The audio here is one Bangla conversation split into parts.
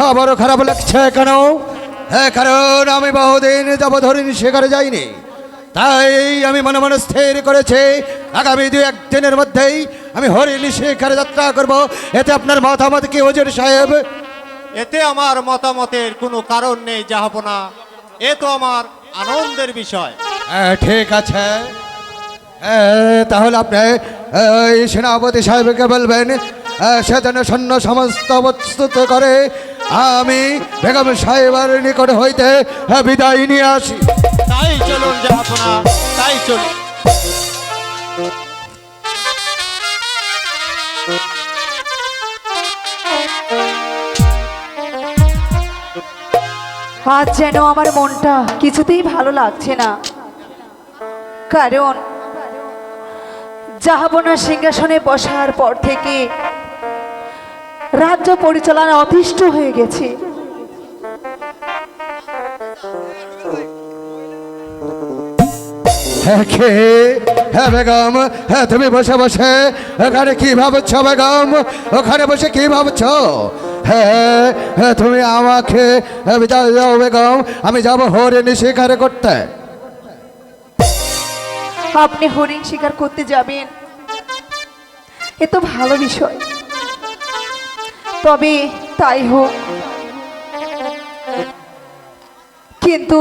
আমার বড় খারাপ লাগছে কেন? হ্যাঁ কারণ আমি বহুদিন যাব ধরিন শিকারে যাইনি। তাই আমি মনে মনে স্থির করেছি আগামী দু একদিনের মধ্যেই আমি হরিণ শিকারে যাত্রা করব। এতে আপনার মতামত কি হজুর সাহেব? এতে আমার মতামতের কোনো কারণ নেই যাহাপনা এ তো আমার আনন্দের বিষয়। হ্যাঁ, ঠিক আছে। হ্যাঁ, তাহলে আপনি এই সেনাপতি সাহেবকে বলবেন আহ, সে যেন সৈন্য সমস্ত প্রস্তুত করে আমি বেগম সাহেবের নিকট হইতে বিদায় নিয়ে আসি। তাই চলুন তাই চলুন। আজ যেন আমার মনটা কিছুতেই ভালো লাগছে না। কারণ জাহাবনা সিংহাসনে বসার পর থেকে রাজ্য পরিচালনা অতিষ্ঠ হয়ে গেছি। হ্যাঁ বেগম? হ্যাঁ তুমি বসে বসে? ওখানে কি ভাবছ বেগম? ওখানে বসে কি ভাবছ? হ্যাঁ হ্যাঁ তুমি আমাকে বিদায় বেগম। আমি যাব হরিণ শিকার করতে। আপনি হরিণ শিকার করতে যাবেন? এ তো ভালো বিষয়। তবে তাই হোক। কিন্তু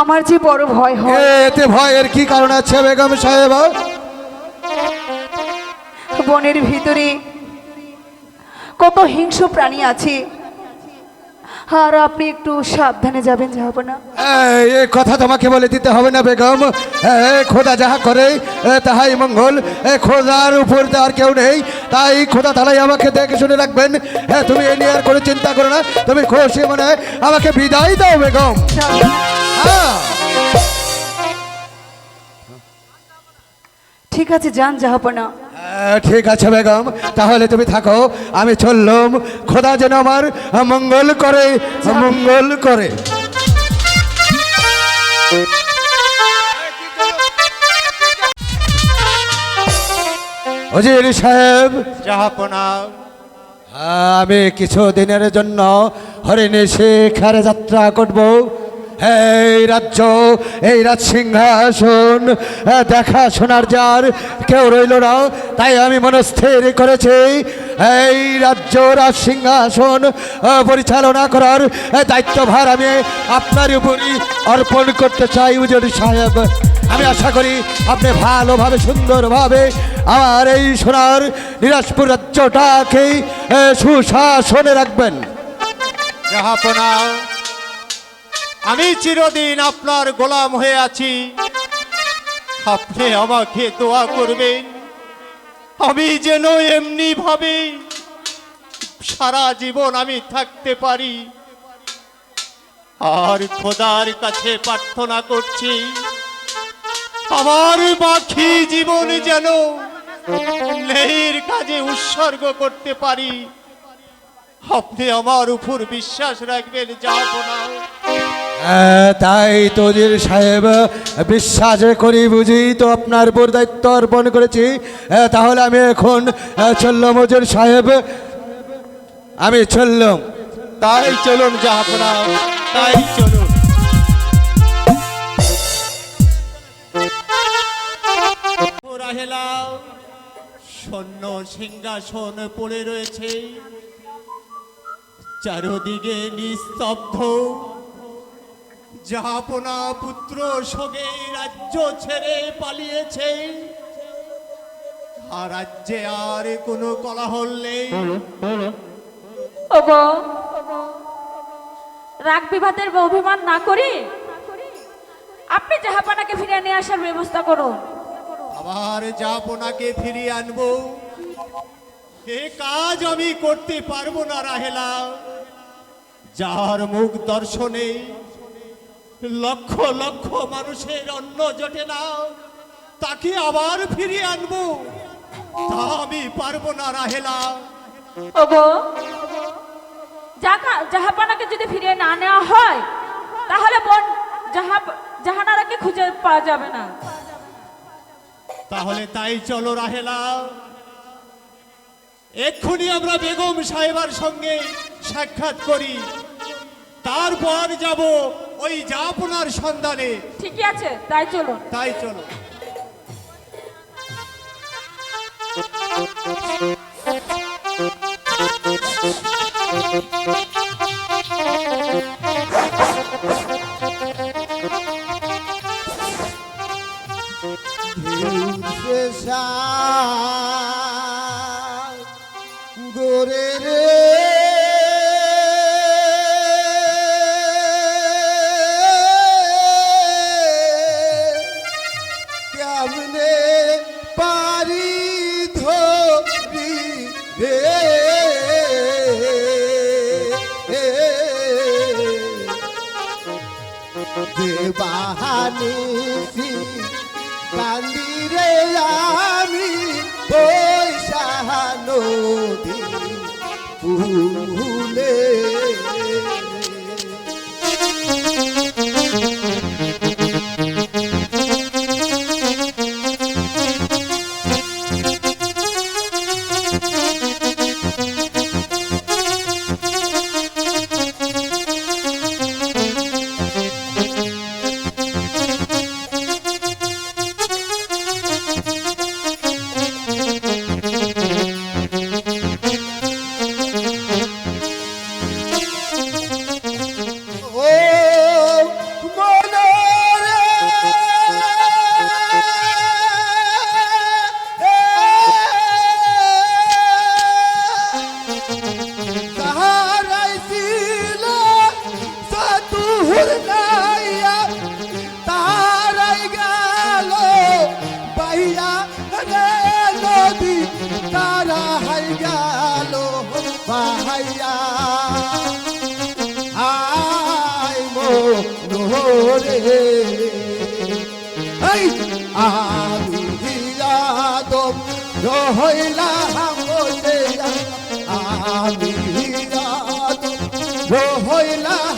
আমার যে বড় ভয় হয় এতে ভয়ের কি কারণ আছে বেগম সাহেব? বনের ভিতরে কত হিংস্র প্রাণী আছে। আর আপনি একটু সাবধানে যাবেন যাব না। এই কথা তোমাকে বলে দিতে হবে না বেগম। খোদা যাহা করে তাহাই মঙ্গল। খোদার উপর তো আর কেউ নেই। তাই খোদা তালাই আমাকে দেখে শুনে রাখবেন। হ্যাঁ তুমি এ নিয়ে আর কোনো চিন্তা করো না। তুমি খুশি মনে আমাকে বিদায় দাও বেগম। হ্যাঁ। ঠিক আছে যান যাহাপনা হ্যাঁ, ঠিক আছে বেগম। তাহলে তুমি থাকো। আমি চললাম। খোদা যেন আমার মঙ্গল করে মঙ্গল করে। হজির সাহেব। যাহাপনা আমি কিছু দিনের জন্য হরিণী শিখার যাত্রা করব। এই রাজ্য এই রাজ সিংহাসন দেখা শোনার যার কেউ রইল না তাই আমি মনস্থির করেছি। এই রাজ্য রাজ সিংহাসন পরিচালনা করার দায়িত্বভার আমি আপনার উপরই অর্পণ করতে চাই উজর সাহেব। আমি আশা করি আপনি ভালোভাবে, সুন্দরভাবে আমার এই সোনার নিরাজপুর রাজ্যটাকেই সুশাসনে রাখবেন। আমি চিরদিন আপনার গোলাম হয়ে আছি। আপনি আমাকে দোয়া করবেন। আমি যেন এমনি ভাবে সারা জীবন আমি থাকতে পারি। আর খোদার কাছে প্রার্থনা করছি, আমার বাকি জীবন যেন নেইর কাজে উৎসর্গ করতে পারি। আপনি আমার উপর বিশ্বাস রাখবেন যাব না তাই তোদের সাহেব বিশ্বাস করি বুঝি তো আপনার উপর দায়িত্ব অর্পণ করেছি। হ্যাঁ, তাহলে আমি এখন চললাম ওজোর সাহেব। আমি চললাম। তাই চলুন জাহাপনা তাই চলুন। সৈন্য সিংহাসন পড়ে রয়েছে। চারদিকে নিস্তব্ধ। জাহাপনা পুত্র সঙ্গে রাজ্য ছেড়ে পালিয়েছে। আর রাজ্যে আর কোনো কলাহল নেই। ওগো রাগ বিভাদের অভিমান না করি? আপনি জাহাপানাকে ফিরে নিয়ে আসার ব্যবস্থা করুন। আবার যাপনাকে ফিরিয়ে আনব। এ কাজ আমি করতে পারব না রাহেলা। যার মুখ দর্শনে লক্ষ লক্ষ মানুষের অন্ন জোটে না তাকে আবার ফিরিয়ে আনব। তা আমি পারব না রাহেলা। ওগো জাহাপানাকে যদি ফিরিয়ে না নেওয়া হয় তাহলে বোন জাহা জাহানারাকে খুঁজে পাওয়া যাবে না। তাহলে তাই চলো রাহেলা। এক্ষুনি আমরা বেগম সাহেবার সঙ্গে সাক্ষাৎ করি। তারপর যাব ওই জাপনার সন্ধানে। ঠিকই আছে তাই চলো তাই চলো গোরে Mahani. মোরে এই আমি যাদব রহইলাম আমি যাদব রহইলাম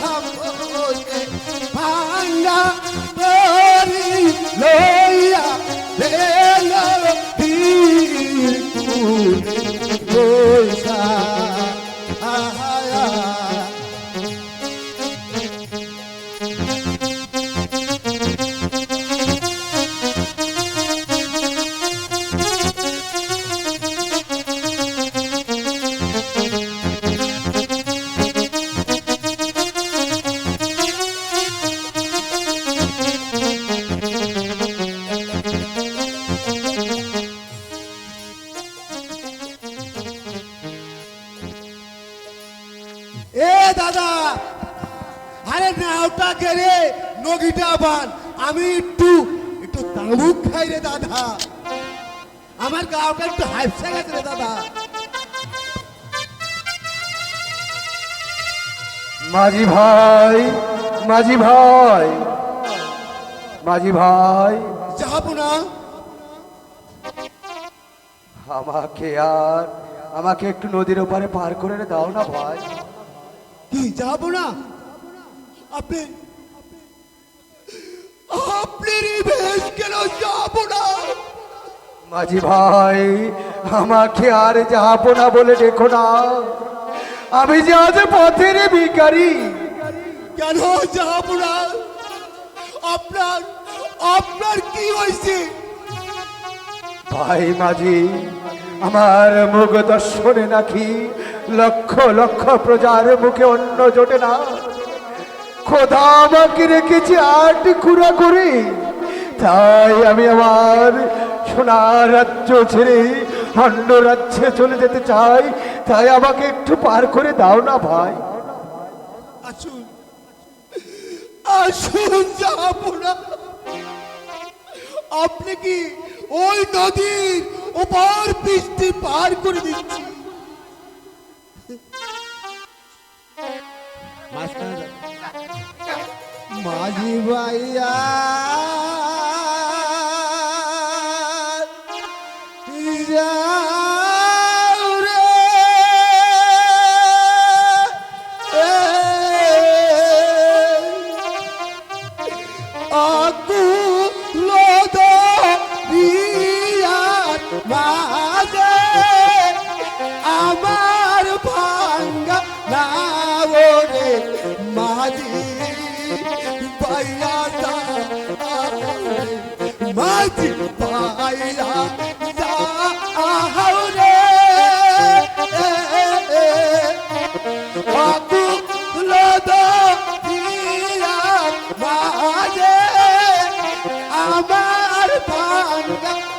বান আমি একটু একটু তামুক খাই রে দাদা। আমার গাওটা একটু হাইপসে গেছে রে দাদা। মাঝি ভাই মাঝি ভাই মাঝি ভাই। যাব না। আমাকে আর আমাকে একটু নদীর ওপারে পার করে দাও না ভাই। কি যাব না? আপনি কেন যাব না? মাঝি ভাই আমাকে আর যাব না বলে দেখো না। আমি যে আজ পথের ভিকারি কেন যাব না? আপনার আপনার কি হয়েছে? ভাই মাঝি আমার মুখ দর্শনে নাকি লক্ষ লক্ষ প্রজার মুখে অন্য জোটে না? খোদা আমাকে রেখেছে আট কুড়া করে। তাই আমি আমার সোনার রাজ্য ছেড়ে অন্য রাজ্যে চলে যেতে চাই। তাই আমাকে একটু পার করে দাও না ভাই। আসুন আসুন, যাব না। আপনি কি ওই নদীর ওপার বৃষ্টি পার করে দিচ্ছি মাঝি ভাইয়া। আমার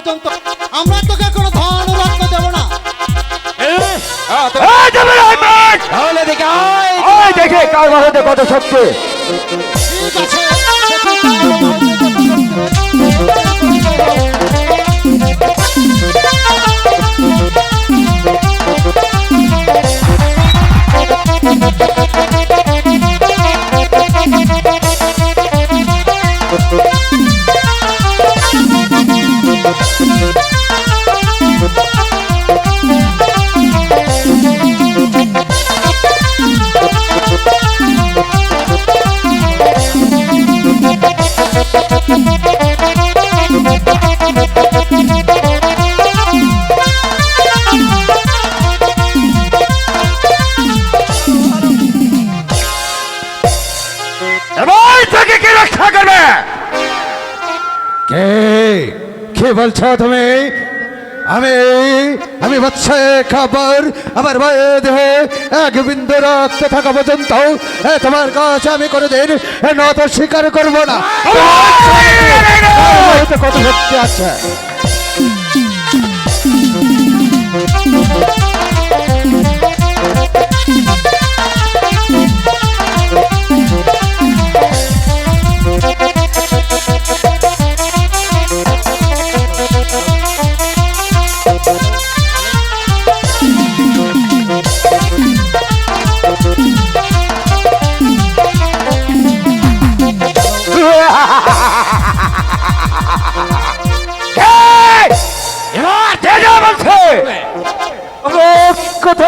পর্যন্ত। আমরা তোকে কোনো ধন রত্ন দেব না। তাহলে দেখে আয়। আয় দেখে কার মধ্যে কত শক্তি। ঠিক আছে কে বলছো তুমি? আমি আমি বাচ্চা খবর। আমার ভয়ে দেহে এক বিন্দু রক্ত থাকা পর্যন্ত তোমার কাছে আমি কোনোদিন এ, নত স্বীকার করব না। কত শক্তি আছে?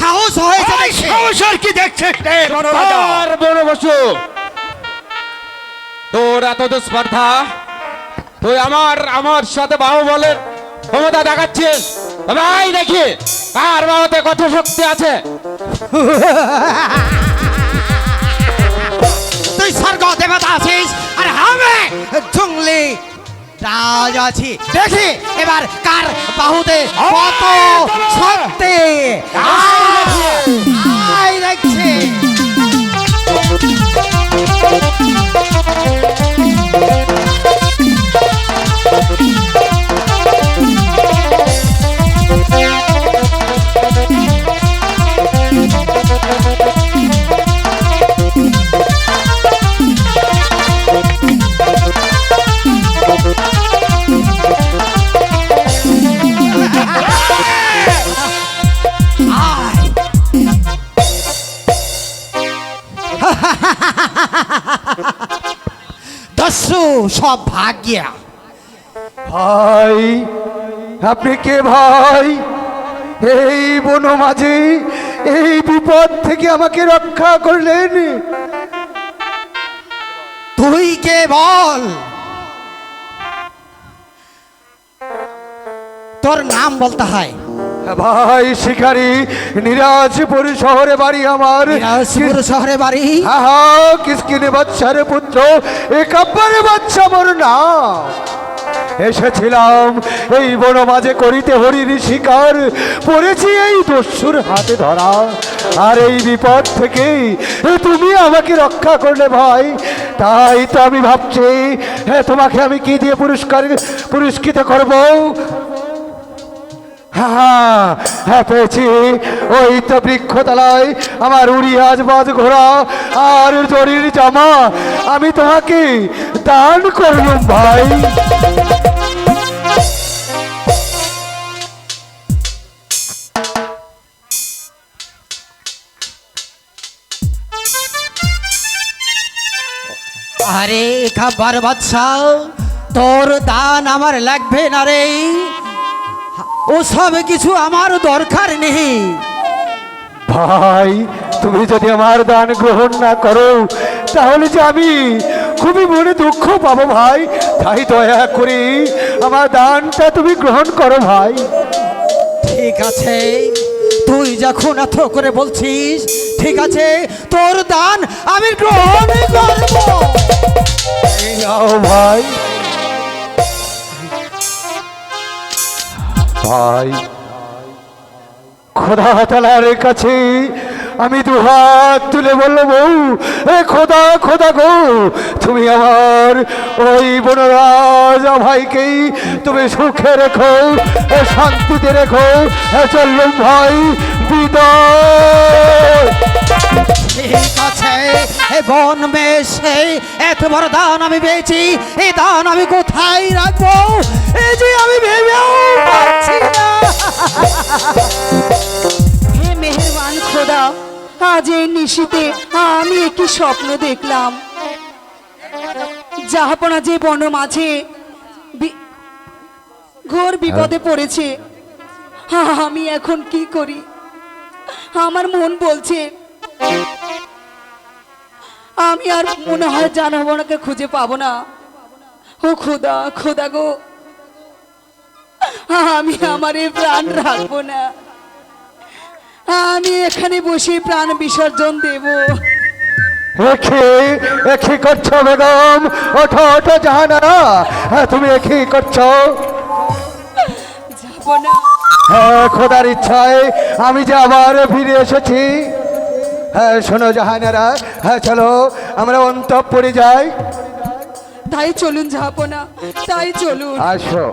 সাহস হয়েছে দেখছি সমস্যার কি দেখছে? আর বড় বসু তোর এত দুস্পর্ধা তুই আমার আমার সাথে বাহু বলে ক্ষমতা দেখাচ্ছিস? তবে আই দেখি কার বাহুতে কত শক্তি আছে? তুই স্বর্গ দেবতা আছিস আর আমি জঙ্গলি রাজ আছি। দেখি এবার কার বাহুতে কত শক্তি। দেখছি। সব ভাগ্যা ভাই আপনি কে ভাই? এই বন মাঝে এই বিপদ থেকে আমাকে রক্ষা করলেন। তুই কে বল? তোর নাম বলতে হয় ভাই শিকারি নিরাজপুর শহরে বাড়ি আমার। শহরে বাড়ি? আহা কিসকিনে বাচ্চার পুত্র একাব্বারে বাচ্চা মোর নাম। এসেছিলাম এই বন মাঝে করিতে হরির শিকার পড়েছি এই দস্যুর হাতে ধরা। আর এই বিপদ থেকে তুমি আমাকে রক্ষা করলে ভাই। তাই তো আমি ভাবছি হ্যাঁ তোমাকে আমি কি দিয়ে পুরস্কার পুরস্কৃত করব? হ্যাঁ হ্যাঁ পেয়েছি। ওই তো বৃক্ষতলায় আমার উড়িয়াজ বাজ ঘোড়া আর জরির জামা আমি তোমাকে দান করলুম ভাই। আরে খাবার বাচ্চা তোর দান আমার লাগবে না রে। ও সব কিছু আমার দরকার নেই। ভাই তুমি যদি আমার দান গ্রহণ না করো তাহলে যে আমি খুবই মনে দুঃখ পাবো ভাই। তাই দয়া করি আমার দানটা তুমি গ্রহণ করো ভাই। ঠিক আছে তুই যখন এত করে বলছিস ঠিক আছে তোর দান আমি গ্রহণ করব। ভাই ভাই। খোদা তালার কাছে আমি দু হাত তুলে বলল বউ এ খোদা খোদা গো তুমি আমার ওই বনরাজ ভাইকেই তুমি সুখে রেখো এ শান্তিতে রেখো এ চললুম ভাই বিদায়। বন বেশে এত বড় দান আমি পেয়েছি। এই দান আমি কোথায় রাখব? এই যে আমি ভেবেও পাচ্ছি না। হে মেহেরবান খোদা আজ এই নিশিতে আমি একটি স্বপ্ন দেখলাম। জাহাপনা যে বন মাঝে ঘোর বিপদে পড়েছে। আমি এখন কি করি? আমার মন বলছে আমি আর মনে হয় জানাবনাকে খুঁজে পাবো না। ও খোদা খোদা গো। আমি আমার এই প্রাণ রাখব না। আমি এখানে বসে প্রাণ বিসর্জন দেব। এখি এখি করছ বেগম। ওঠো ওঠো হ্যাঁ তুমি এখি করছ। যাব না। হ্যাঁ খোদার ইচ্ছায় আমি যে আবার ফিরে এসেছি। হ্যাঁ শোনো জাহানারা হ্যাঁ চলো আমরা অন্তঃপুরে যাই। তাই চলুন যাব না তাই চলুন। আসো।